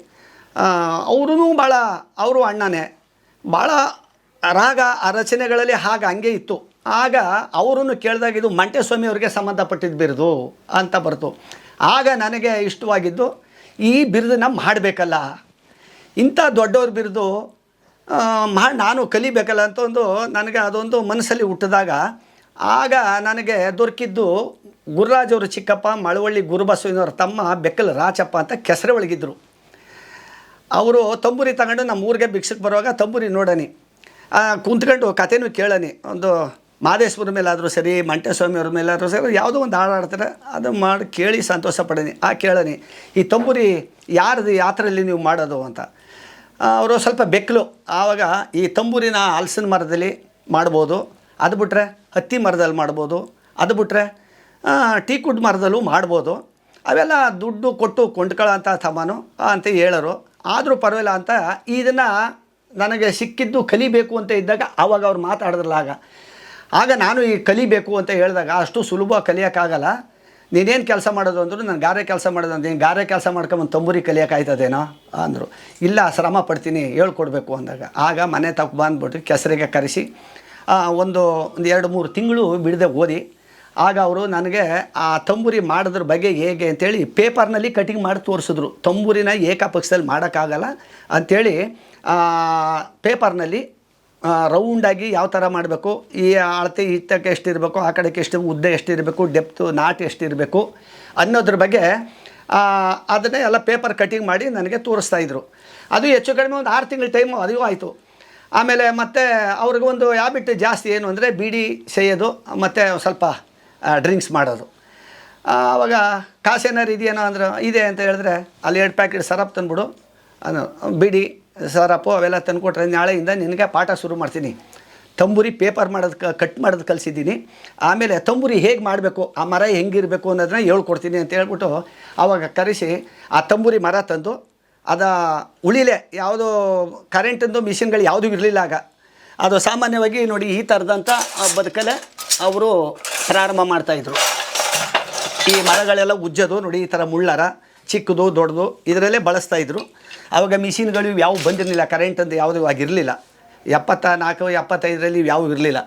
Speaker 2: ಅವರೂ ಭಾಳ, ಅವರು ಅಣ್ಣನೇ. ಭಾಳ ರಾಗ ಆ ರಚನೆಗಳಲ್ಲಿ ಹಾಗೆ ಹಂಗೆ ಇತ್ತು. ಆಗ ಅವರನ್ನು ಕೇಳಿದಾಗ ಇದು ಮಂಟೇಸ್ವಾಮಿ ಅವರಿಗೆ ಸಂಬಂಧಪಟ್ಟಿದ್ದು ಬಿರುದು ಅಂತ ಬರ್ತು. ಆಗ ನನಗೆ ಇಷ್ಟವಾಗಿದ್ದು, ಈ ಬಿರುದನ್ನ ಮಾಡಬೇಕಲ್ಲ. ಇಂಥ ದೊಡ್ಡವ್ರ ಬಿರುದು ಮಾ, ನಾನು ಕಲಿಬೇಕಲ್ಲ ಅಂತ ಒಂದು ನನಗೆ ಅದೊಂದು ಮನಸ್ಸಲ್ಲಿ ಹುಟ್ಟಿದಾಗ ಆಗ ನನಗೆ ದೊರಕಿದ್ದು ಗುರುರಾಜವರು ಚಿಕ್ಕಪ್ಪ, ಮಳವಳ್ಳಿ ಗುರುಬಸವನವ್ರ ತಮ್ಮ ಬೆಕ್ಕಲು ರಾಚಪ್ಪ ಅಂತ ಕೆಸರೆ ಒಳಗಿದ್ರು. ಅವರು ತಂಬೂರಿ ತಗೊಂಡು ನಮ್ಮ ಊರಿಗೆ ಭಿಕ್ಷಕ್ಕೆ ಬರುವಾಗ ತಂಬೂರಿ ನೋಡನಿ. ಕುಂತ್ಕೊಂಡು ಕಥೆನೂ ಕೇಳನಿ. ಒಂದು ಮಾದೇಶ್ವರ ಮೇಲಾದರೂ ಸರಿ ಮಂಟೇಸ್ವಾಮಿಯವ್ರ ಮೇಲಾದರೂ ಸರಿ ಯಾವುದೋ ಒಂದು ಹಾಡು ಆಡ್ತಾರೆ ಅದು ಮಾಡಿ ಕೇಳಿ ಸಂತೋಷ ಪಡೀನಿ. ಆ ಕೇಳನಿ, ಈ ತಂಬೂರಿ ಯಾರ್ದು ಯಾತ್ರೆಯಲ್ಲಿ ನೀವು ಮಾಡೋದು? ಅಂತ. ಅವರು ಸ್ವಲ್ಪ ಬೆಕ್ಕಲು. ಆವಾಗ ಈ ತಂಬೂರಿನ ಹಲಸಿನ ಮರದಲ್ಲಿ ಮಾಡ್ಬೋದು. ಅದು ಬಿಟ್ಟರೆ ಹತ್ತಿ ಮರದಲ್ಲಿ ಮಾಡ್ಬೋದು. ಅದು ಬಿಟ್ಟರೆ ಟೀಕುಡ್ ಮರದಲ್ಲೂ ಮಾಡ್ಬೋದು. ಅವೆಲ್ಲ ದುಡ್ಡು ಕೊಟ್ಟು ಕೊಂಡ್ಕೊಳ್ಳೋಂಥ ಸಾಮಾನು ಅಂತ ಹೇಳೋರು. ಆದರೂ ಪರವಾಗಿಲ್ಲ ಅಂತ ಇದನ್ನು ನನಗೆ ಸಿಕ್ಕಿದ್ದು ಕಲಿಬೇಕು ಅಂತ ಇದ್ದಾಗ ಆವಾಗ ಅವ್ರು ಮಾತಾಡಿದ್ರಲ್ಲ ಆಗ. ಆಗ ನಾನು ಈ ಕಲಿಬೇಕು ಅಂತ ಹೇಳಿದಾಗ ಅಷ್ಟು ಸುಲಭ ಕಲಿಯೋಕ್ಕಾಗಲ್ಲ. ನೀನೇನು ಕೆಲಸ ಮಾಡೋದು ಅಂದರು ನಾನು ಗಾರೆ ಕೆಲಸ ಮಾಡೋದು ಅಂತ ನೀನು ಗಾರೆ ಕೆಲಸ ಮಾಡ್ಕೊಂಬಂದು ತಂಬೂರಿ ಕಲಿಯೋಕ್ಕಾಯ್ತದೇನೋ ಅಂದರು. ಇಲ್ಲ, ಶ್ರಮ ಪಡ್ತೀನಿ, ಹೇಳ್ಕೊಡ್ಬೇಕು ಅಂದಾಗ. ಆಗ ಮನೆ ತಕ್ಕ ಬಂದ್ಬಿಟ್ಟು ಕೆಸರಿಗೆ ಕರೆಸಿ. ಒಂದು ಒಂದು ಎರಡು, ಮೂರು ತಿಂಗಳು ಬಿಡದೆ ಓದಿ. ಆಗ ಅವರು ನನಗೆ ಆ ತಂಬೂರಿ ಮಾಡೋದ್ರ ಬಗ್ಗೆ ಹೇಗೆ ಅಂತೇಳಿ ಪೇಪರ್ನಲ್ಲಿ ಕಟಿಂಗ್ ಮಾಡಿ ತೋರಿಸಿದ್ರು. ತಂಬೂರಿನ ಏಕಪಕ್ಷದಲ್ಲಿ ಮಾಡೋಕ್ಕಾಗಲ್ಲ ಅಂಥೇಳಿ ಪೇಪರ್ನಲ್ಲಿ ರೌಂಡಾಗಿ ಯಾವ ಥರ ಮಾಡಬೇಕು, ಈ ಅಳತೆ ಇತ್ತಕ್ಕೆ ಎಷ್ಟಿರಬೇಕು, ಆ ಕಡೆಗೆ ಎಷ್ಟು, ಉದ್ದ ಎಷ್ಟಿರಬೇಕು ಡೆಪ್ತು ನಾಟ್ ಎಷ್ಟಿರಬೇಕು ಅನ್ನೋದ್ರ ಬಗ್ಗೆ ಅದನ್ನೇ ಎಲ್ಲ ಪೇಪರ್ ಕಟಿಂಗ್ ಮಾಡಿ ನನಗೆ ತೋರಿಸ್ತಾ ಇದ್ರು. ಅದು ಹೆಚ್ಚು ಕಡಿಮೆ ಒಂದು ಆರು ತಿಂಗಳ ಟೈಮು ಅದೂ ಆಯಿತು. ಆಮೇಲೆ ಮತ್ತೆ ಅವ್ರಿಗೊಂದು ಹ್ಯಾಬಿಟ್ ಜಾಸ್ತಿ ಏನು ಅಂದರೆ ಬೀಡಿ ಸೇಯೋದು, ಮತ್ತು ಸ್ವಲ್ಪ ಡ್ರಿಂಕ್ಸ್ ಮಾಡೋದು. ಆವಾಗ ಕಾಸು ಏನಾರು ಇದೆಯೇನೋ ಅಂದ್ರೆ, ಇದೆ ಅಂತ ಹೇಳಿದ್ರೆ ಅಲ್ಲಿ ಎರಡು ಪ್ಯಾಕೆಟ್ ಸರಪ್ ತಂದುಬಿಡು. ಅದು, ಬಿಡಿ ಸರಪು ಅವೆಲ್ಲ ತಂದುಕೊಟ್ರೆ ನಾಳೆಯಿಂದ ನಿನಗೆ ಪಾಠ ಶುರು ಮಾಡ್ತೀನಿ. ತಂಬೂರಿ ಪೇಪರ್ ಮಾಡೋದು ಕ ಕಟ್ ಮಾಡೋದು ಕಲಿಸಿದ್ದೀನಿ. ಆಮೇಲೆ ತಂಬೂರಿ ಹೇಗೆ ಮಾಡಬೇಕು, ಆ ಮರ ಹೆಂಗಿರಬೇಕು ಅನ್ನೋದನ್ನ ಹೇಳ್ಕೊಡ್ತೀನಿ ಅಂತ ಹೇಳ್ಬಿಟ್ಟು ಆವಾಗ ಕರೆಸಿ ಆ ತಂಬೂರಿ ಮರ ತಂದು ಅದ ಉಳಿಲೆ ಯಾವುದೋ ಕರೆಂಟಿಂದು ಮಿಷಿನ್ಗಳು ಯಾವುದೂ ಇರಲಿಲ್ಲ ಆಗ. ಅದು ಸಾಮಾನ್ಯವಾಗಿ ನೋಡಿ ಈ ಥರದಂಥ ಬದುಕಲ್ಲೇ ಅವರು ಪ್ರಾರಂಭ ಮಾಡ್ತಾಯಿದ್ರು ಈ ಮರಗಳೆಲ್ಲ ಉಜ್ಜೋದು ನೋಡಿ ಈ ಥರ ಮುಳ್ಳರ, ಚಿಕ್ಕದು, ದೊಡ್ಡದು ಇದರಲ್ಲೇ ಬಳಸ್ತಾಯಿದ್ರು ಆವಾಗ ಮಿಷಿನ್ಗಳು ಯಾವ ಬಂದಿರಲಿಲ್ಲ ಕರೆಂಟ್ ಅಂತ ಯಾವುದೂ ಆಗಿರಲಿಲ್ಲ. ಎಪ್ಪತ್ತ ನಾಲ್ಕು ಎಪ್ಪತ್ತೈದರಲ್ಲಿ ಯಾವ ಇರಲಿಲ್ಲ.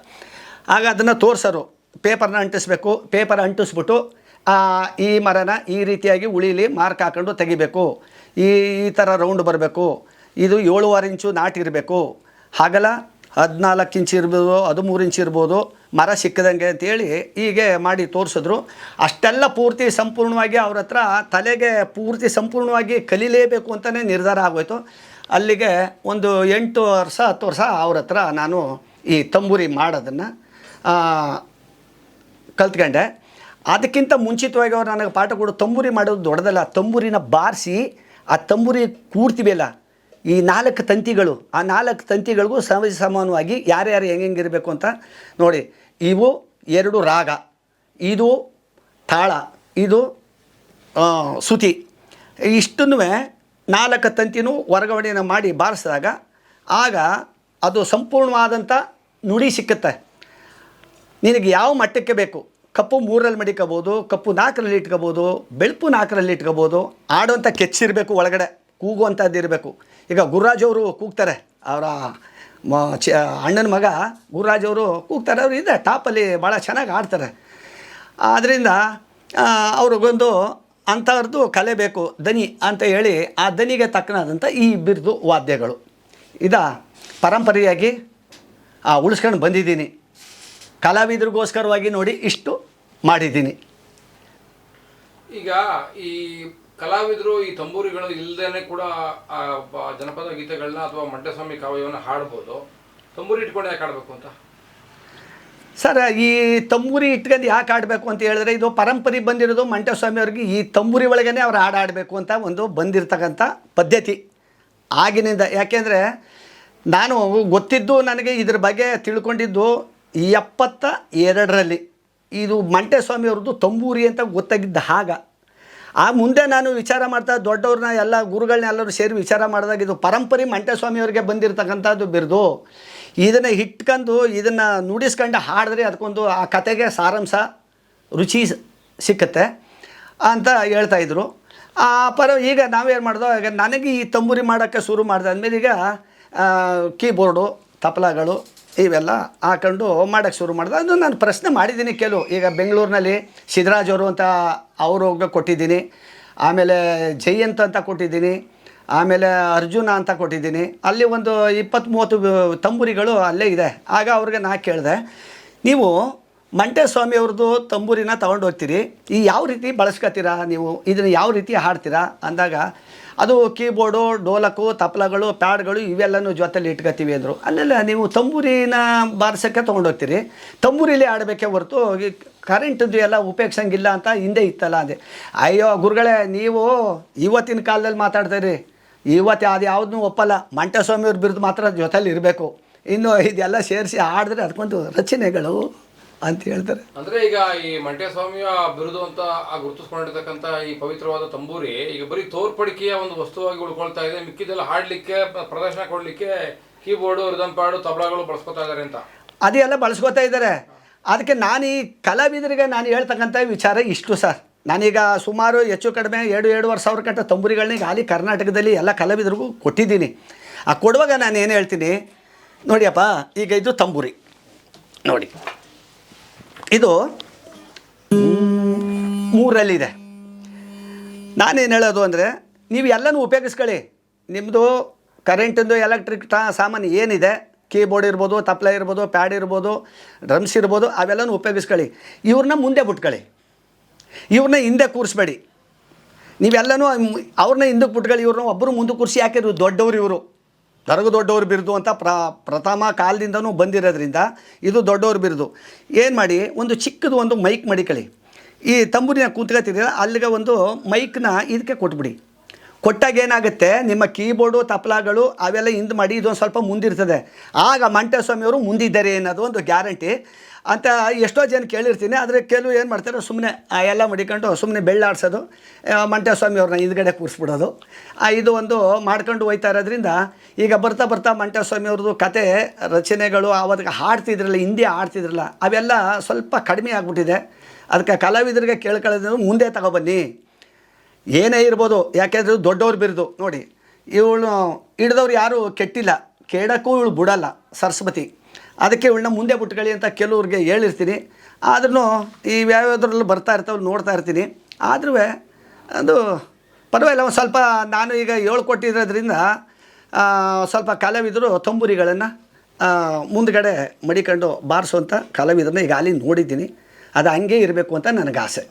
Speaker 2: ಆಗ ಅದನ್ನು ತೋರಿಸೋರು ಪೇಪರ್ನ ಅಂಟಿಸ್ಬೇಕು ಪೇಪರ್ ಅಂಟಿಸ್ಬಿಟ್ಟು ಈ ಮರನ ಈ ರೀತಿಯಾಗಿ ಉಳಿಲಿ ಮಾರ್ಕ್ ಹಾಕೊಂಡು ತೆಗಿಬೇಕು. ಈ ಈ ಥರ ರೌಂಡ್ ಬರಬೇಕು. ಇದು ಏಳುವರೆ ಇಂಚು ನಾಟಿರಬೇಕು ಹಾಗಲ್ಲ, ಹದಿನಾಲ್ಕು ಇಂಚು ಇರ್ಬೋದು, ಹದಿಮೂರು ಇಂಚು ಇರ್ಬೋದು, ಮರ ಸಿಕ್ಕದಂಗೆ ಅಂತೇಳಿ ಹೀಗೆ ಮಾಡಿ ತೋರಿಸಿದ್ರು. ಅಷ್ಟೆಲ್ಲ ಪೂರ್ತಿ ಸಂಪೂರ್ಣವಾಗಿ ಅವ್ರ ಹತ್ರ ತಲೆಗೆ ಪೂರ್ತಿ ಸಂಪೂರ್ಣವಾಗಿ ಕಲೀಲೇಬೇಕು ಅಂತಲೇ ನಿರ್ಧಾರ ಆಗೋಯ್ತು. ಅಲ್ಲಿಗೆ ಒಂದು ಎಂಟು ವರ್ಷ, ಹತ್ತು ವರ್ಷ ಅವ್ರ ಹತ್ರ ನಾನು ಈ ತಂಬೂರಿ ಮಾಡೋದನ್ನು ಕಲ್ತ್ಕೊಂಡೆ. ಅದಕ್ಕಿಂತ ಮುಂಚಿತವಾಗಿ ಅವ್ರು ನನಗೆ ಪಾಠ ಕೊಡು ತಂಬೂರಿ ಮಾಡೋದು ದೊಡ್ಡದಲ್ಲ. ತಂಬೂರಿನ ಬಾರಿಸಿ ಆ ತಂಬೂರಿ ಕೂಡ್ತೀವಲ್ಲ ಈ ನಾಲ್ಕು ತಂತಿಗಳು, ಆ ನಾಲ್ಕು ತಂತಿಗಳಿಗೂ ಸಮ ಸಮಾನವಾಗಿ ಯಾರ್ಯಾರು ಹೆಂಗಿರಬೇಕು ಅಂತ ನೋಡಿ. ಇವು ಎರಡು ರಾಗ, ಇದು ತಾಳ, ಇದು ಸುತಿ ಇಷ್ಟನ್ನು ನಾಲ್ಕು ತಂತಿನೂ ವರ್ಗಾವಣೆಯನ್ನು ಮಾಡಿ ಬಾರಿಸಿದಾಗ ಆಗ ಅದು ಸಂಪೂರ್ಣವಾದಂಥ ನುಡಿ ಸಿಕ್ಕುತ್ತೆ. ನಿನಗೆ ಯಾವ ಮಟ್ಟಕ್ಕೆ ಬೇಕು? ಕಪ್ಪು ಮೂರಲ್ಲಿ ಮಡಿಕೋಬೋದು, ಕಪ್ಪು ನಾಲ್ಕರಲ್ಲಿ ಇಟ್ಕೋಬೋದು, ಬೆಳಪು ನಾಲ್ಕರಲ್ಲಿ ಇಟ್ಕೋಬೋದು ಆಡುವಂಥ ಕೆಚ್ಚಿರಬೇಕು ಒಳಗಡೆ ಕೂಗುವಂಥದ್ದು ಇರಬೇಕು. ಈಗ ಗುರುರಾಜ್ ಅವರು ಕೂಗ್ತಾರೆ, ಅವರ ಮ, ಚ, ಅಣ್ಣನ ಮಗ ಗುರುರಾಜ್ ಅವರು ಕೂಗ್ತಾರೆ, ಅವರು ಇದೆ ಟಾಪಲ್ಲಿ ಭಾಳ ಚೆನ್ನಾಗಿ ಆಡ್ತಾರೆ. ಆದ್ದರಿಂದ ಅವ್ರಿಗೊಂದು ಅಂಥವ್ರದ್ದು ಕಲೆ ಬೇಕು, ದನಿ ಅಂತ ಹೇಳಿ ಆ ದನಿಗೆ ತಕ್ಕನಾದಂಥ ಈ ಬಿರುದು ವಾದ್ಯಗಳು. ಇದ ಪರಂಪರೆಯಾಗಿ ಉಳಿಸ್ಕೊಂಡು ಬಂದಿದ್ದೀನಿ. ಕಲಾವಿದರಿಗೋಸ್ಕರವಾಗಿ ನೋಡಿ ಇಷ್ಟು ಮಾಡಿದ್ದೀನಿ.
Speaker 1: ಈಗ ಈ ಕಲಾವಿದರು ಈ ತಂಬೂರಿಗಳು ಇಲ್ಲದೇನೆ ಕೂಡ ಜನಪದ ಗೀತೆಗಳನ್ನ ಅಥವಾ ಮಂಟಸ್ವಾಮಿ ಕಾವ್ಯವನ್ನು ಹಾಡ್ಬೋದು. ತಂಬೂರಿ ಇಟ್ಕೊಂಡು ಯಾಕೆ ಹಾಡಬೇಕು ಅಂತ?
Speaker 2: ಸರ್ ಈ ತಂಬೂರಿ ಇಟ್ಕೊಂಡು ಯಾಕೆ ಆಡಬೇಕು ಅಂತ ಹೇಳಿದ್ರೆ ಇದು ಪರಂಪರೆ ಬಂದಿರೋದು ಮಂಟಸ್ವಾಮಿ ಅವ್ರಿಗೆ ಈ ತಂಬೂರಿ ಒಳಗೇ ಅವ್ರು ಹಾಡು ಆಡಬೇಕು ಅಂತ ಒಂದು ಬಂದಿರತಕ್ಕಂಥ ಪದ್ಧತಿ ಆಗಿನಿಂದ. ಯಾಕೆಂದರೆ ನಾನು ಗೊತ್ತಿದ್ದು ನನಗೆ ಇದ್ರ ಬಗ್ಗೆ ತಿಳ್ಕೊಂಡಿದ್ದು ಎಪ್ಪತ್ತ ಎರಡರಲ್ಲಿ ಇದು ಮಂಟೇಸ್ವಾಮಿ ಅವ್ರದ್ದು ತಂಬೂರಿ ಅಂತ ಗೊತ್ತಾಗಿದ್ದ ಆಗ ಆ ಮುಂದೆ ನಾನು ವಿಚಾರ ಮಾಡ್ತಾ ದೊಡ್ಡವ್ರನ್ನ ಎಲ್ಲ ಗುರುಗಳನ್ನ ಎಲ್ಲರೂ ಸೇರಿ ವಿಚಾರ ಮಾಡಿದಾಗ ಇದು ಪರಂಪರೆ ಮಂಟೇಸ್ವಾಮಿ ಅವ್ರಿಗೆ ಬಂದಿರತಕ್ಕಂಥದ್ದು ಬಿರ್ದು. ಇದನ್ನು ಇಟ್ಕೊಂಡು ಇದನ್ನು ನುಡಿಸ್ಕೊಂಡು ಹಾಡಿದ್ರೆ ಅದಕ್ಕೊಂದು ಆ ಕತೆಗೆ ಸಾರಾಂಶ, ರುಚಿ ಸಿಕ್ಕತ್ತೆ ಅಂತ ಹೇಳ್ತಾಯಿದ್ರು ಆ ಪರ ಈಗ ನಾವೇನು ಮಾಡ್ದೋ, ಈಗ ನನಗೆ ಈ ತಂಬೂರಿ ಮಾಡೋಕ್ಕೆ ಶುರು ಮಾಡಿದೆ ಅಂದಮೇಲೆ ಈಗ ಕೀಬೋರ್ಡು, ತಪಲಗಳು ಇವೆಲ್ಲ ಹಾಕೊಂಡು ಮಾಡೋಕ್ಕೆ ಶುರು ಮಾಡಿದೆ. ಅದು ನಾನು ಪ್ರಶ್ನೆ ಮಾಡಿದ್ದೀನಿ ಕೆಲವು ಈಗ ಬೆಂಗಳೂರಿನಲ್ಲಿ ಸಿದ್ದರಾಜ್ ಅವರು ಅಂತ ಅವರು ಕೊಟ್ಟಿದ್ದೀನಿ. ಆಮೇಲೆ ಜಯಂತ್ ಅಂತ ಕೊಟ್ಟಿದ್ದೀನಿ. ಆಮೇಲೆ ಅರ್ಜುನ ಅಂತ ಕೊಟ್ಟಿದ್ದೀನಿ. ಅಲ್ಲಿ ಒಂದು ಇಪ್ಪತ್ತು ಮೂವತ್ತು ತಂಬುರಿಗಳು ಅಲ್ಲೇ ಇದೆ. ಆಗ ಅವ್ರಿಗೆ ನಾ ಕೇಳಿದೆ, ನೀವು ಮಂಟೆ ಸ್ವಾಮಿ ಅವ್ರದ್ದು ತಂಬೂರಿನ ತಗೊಂಡು ಹೋಗ್ತೀರಿ. ಈ ಯಾವ ರೀತಿ ಬಳಸ್ಕೊತೀರಾ ನೀವು? ಇದನ್ನು ಯಾವ ರೀತಿ ಹಾಡ್ತೀರಾ? ಅಂದಾಗ, ಅದು ಕೀಬೋರ್ಡು, ಡೋಲಕು, ತಪ್ಲಗಳು, ಪ್ಯಾಡ್ಗಳು ಇವೆಲ್ಲನೂ ಜೊತೆಲಿ ಇಟ್ಕೊತೀವಿ ಅಂದರು. ಅಲ್ಲೆಲ್ಲ ನೀವು ತಂಬೂರಿನ ಬಾರಿಸೋಕ್ಕೆ ತೊಗೊಂಡೋಗ್ತೀರಿ ತಂಬೂರಿಲಿ ಆಡಬೇಕೆ ಹೊರತು ಕರೆಂಟದ್ದು ಎಲ್ಲ ಉಪಯೋಗಿಸಂಗಿಲ್ಲ ಅಂತ ಹಿಂದೆ ಇತ್ತಲ್ಲ ಅದೇ. ಅಯ್ಯೋ ಗುರುಗಳೇ, ನೀವು ಇವತ್ತಿನ ಕಾಲದಲ್ಲಿ ಮಾತಾಡ್ತೀರಿ ಇವತ್ತು ಅದು ಯಾವುದನ್ನೂ ಒಪ್ಪಲ್ಲ. ಮಂಟಸ್ವಾಮಿಯವ್ರ ಬಿರುದು ಮಾತ್ರ ಜೊತೆಲಿ ಇರಬೇಕು. ಇನ್ನು ಇದೆಲ್ಲ ಸೇರಿಸಿ ಆಡಿದ್ರೆ ಅದಕ್ಕೊಂದು ರಚನೆಗಳು. ಅಂತ ಹೇಳ್ತಾರೆ.
Speaker 1: ಅಂದ್ರೆ ಈಗ ಈ ಮಂಟ್ಯ ಸ್ವಾಮಿಯ ಬಿರುದು ಅಂತ ಆ ಗುರುತಿಸ್ಕೊಂಡಿರ್ತಕ್ಕಂಥ ಈ ಪವಿತ್ರವಾದ ತಂಬೂರಿ ಈಗ ಬರೀ ತೋರ್ಪಡಿಕೆಯ ಒಂದು ವಸ್ತುವಾಗಿ ಉಳ್ಕೊಳ್ತಾ ಇದೆ. ಮಿಕ್ಕಿದೆಲ್ಲ ಹಾಡ್ಲಿಕ್ಕೆ ಪ್ರದರ್ಶನ ಕೊಡ್ಲಿಕ್ಕೆ ಕೀಬೋರ್ಡು ರಿದಂಪಾಡು ತಬಲಾಗಳು ಬಳಸ್ಕೊತಾ ಇದಾರೆ ಅಂತ.
Speaker 2: ಅದೆಲ್ಲ ಬಳಸ್ಕೊತಾ ಇದ್ದಾರೆ ಅದಕ್ಕೆ ನಾನು ಈ ಕಲಾವಿದರಿಗೆ ನಾನು ಹೇಳ್ತಕ್ಕಂಥ ವಿಚಾರ ಇಷ್ಟು ಸರ್. ನಾನೀಗ ಸುಮಾರು ಹೆಚ್ಚು ಕಡಿಮೆ ಎರಡು ಎರಡುವರೆ ಸಾವಿರ ಕಟ್ಟ ತಂಬೂರಿಗಳನ್ನ ಈಗ ಹಾಲಿ ಕರ್ನಾಟಕದಲ್ಲಿ ಎಲ್ಲ ಕಲಾವಿದರಿಗೂ ಕೊಟ್ಟಿದ್ದೀನಿ. ಆ ಕೊಡುವಾಗ ನಾನು ಏನು ಹೇಳ್ತೀನಿ ನೋಡಿಯಪ್ಪ ಈಗ ಇದು ತಂಬೂರಿ. ನೋಡಿ. ಇದು ಮೂರಲ್ಲಿದೆ ನಾನೇನು ಹೇಳೋದು ಅಂದರೆ, ನೀವು ಎಲ್ಲನೂ ಉಪಯೋಗಿಸ್ಕೊಳ್ಳಿ. ನಿಮ್ಮದು ಕರೆಂಟಿಂದು ಎಲೆಕ್ಟ್ರಿಕ್ ತಾ, ಸಾಮಾನು ಏನಿದೆ, ಕೀಬೋರ್ಡ್ ಇರ್ಬೋದು, ತಪ್ಲ ಇರ್ಬೋದು, ಪ್ಯಾಡ್ ಇರ್ಬೋದು, ಡ್ರಮ್ಸ್ ಇರ್ಬೋದು, ಅವೆಲ್ಲನೂ ಉಪಯೋಗಿಸ್ಕೊಳ್ಳಿ. ಇವ್ರನ್ನ ಮುಂದೆ ಬಿಟ್ಕೊಳ್ಳಿ. ಇವ್ರನ್ನ ಹಿಂದೆ ಕೂರಿಸ್ಬೇಡಿ. ನೀವೆಲ್ಲನೂ ಅವ್ರನ್ನ ಹಿಂದಕ್ಕೆ ಬಿಟ್ಕೊಳ್ಳಿ, ಇವ್ರನ್ನ ಒಬ್ಬರು ಮುಂದೆ ಕೂರಿಸಿ, ಯಾಕೆ ದೊಡ್ಡವರು ದೊಡ್ಡವ್ರು ಇವರು? ದೊರಗ ದೊಡ್ಡವ್ರ ಬಿರುದು ಅಂತ ಪ್ರ, ಪ್ರಥಮ ಕಾಲದಿಂದನೂ ಬಂದಿರೋದ್ರಿಂದ ಇದು ದೊಡ್ಡವ್ರ ಬಿರುದು. ಏನು ಮಾಡಿ, ಒಂದು ಚಿಕ್ಕದು ಒಂದು ಮೈಕ್ ಮಡಿಕಳಿ ಈ ತಂಬೂರಿನ ಕೂತ್ಕೊತಿದ್ದೀರ ಅಲ್ಲಿಗೆ ಒಂದು ಮೈಕ್ನ ಇದಕ್ಕೆ ಕೊಟ್ಬಿಡಿ. ಕೊಟ್ಟಾಗ ಏನಾಗುತ್ತೆ, ನಿಮ್ಮ ಕೀಬೋರ್ಡು, ತಪ್ಲಾಗಳು ಅವೆಲ್ಲ ಹಿಂದೆ ಮಾಡಿ, ಇದೊಂದು ಸ್ವಲ್ಪ ಮುಂದಿರ್ತದೆ. ಆಗ ಮಂಟಸ್ವಾಮಿಯವರು ಮುಂದಿದ್ದಾರೆ ಅನ್ನೋದು ಒಂದು ಗ್ಯಾರಂಟಿ. ಅಂತ ಎಷ್ಟೋ ಜನ ಕೇಳಿರ್ತೀನಿ ಆದರೆ ಕೆಲವು ಏನು ಮಾಡ್ತಾರೆ ಸುಮ್ಮನೆ ಎಲ್ಲ ಮಡಿಕೊಂಡು ಸುಮ್ಮನೆ ಬೆಳ್ಳಾಡ್ಸೋದು ಮಂಟಸ್ವಾಮಿ ಅವ್ರನ್ನ ಹಿಂದ್ಗಡೆ ಕೂರಿಸ್ಬಿಡೋದು. ಆ, ಇದು ಒಂದು ಮಾಡ್ಕೊಂಡು ಹೋಯ್ತಾ ಇರೋದ್ರಿಂದ ಈಗ ಬರ್ತಾ ಬರ್ತಾ ಮಂಟಸ್ವಾಮಿ ಅವ್ರದ್ದು ಕತೆ ರಚನೆಗಳು ಆವಾಗ ಹಾಡ್ತಿದ್ರಲ್ಲ ಹಿಂದಿ ಹಾಡ್ತಿದ್ರಲ್ಲ ಅವೆಲ್ಲ ಸ್ವಲ್ಪ ಕಡಿಮೆ ಆಗಿಬಿಟ್ಟಿದೆ. ಅದಕ್ಕೆ ಕಲಾವಿದರಿಗೆ ಕೇಳ್ಕೊಳ್ಳೋದು ಮುಂದೆ ತಗೊಬನ್ನಿ. ಏನೇ ಇರ್ಬೋದು ಯಾಕೆಂದ್ರೆ ದೊಡ್ಡವ್ರು ಬಿರಿದು ನೋಡಿ. ಇವಳು ಹಿಡ್ದವ್ರು ಯಾರು ಕೆಟ್ಟಿಲ್ಲ ಕೇಳೋಕ್ಕೂ ಇವಳು ಬಿಡಲ್ಲ ಸರಸ್ವತಿ. ಅದಕ್ಕೆ ಇವಳನ್ನ ಮುಂದೆ ಬಿಟ್ಕೊಳ್ಳಿ ಅಂತ ಕೆಲವ್ರಿಗೆ ಹೇಳಿರ್ತೀನಿ. ಆದ್ರೂ ಈ ಯಾವ್ಯಾವುದ್ರಲ್ಲೂ ಬರ್ತಾ ಇರ್ತಾವೆ ನೋಡ್ತಾ ಇರ್ತೀನಿ. ಆದ್ರೂ ಅದು ಪರವಾಗಿಲ್ಲ, ಒಂದು ಸ್ವಲ್ಪ ನಾನು ಈಗ ಹೇಳ್ಕೊಟ್ಟಿರೋದ್ರಿಂದ ಸ್ವಲ್ಪ ಕಲಾವಿದರು ತಂಬೂರಿಗಳನ್ನು ಮುಂದ್ಗಡೆ ಮಡಿಕೊಂಡು ಬಾರಿಸುವಂಥ ಕಲಾವಿದರನ್ನ ಈಗ ಅಲ್ಲಿ ನೋಡಿದ್ದೀನಿ. ಅದು ಹಂಗೆ ಇರಬೇಕು ಅಂತ ನನಗೆ ಆಸೆ.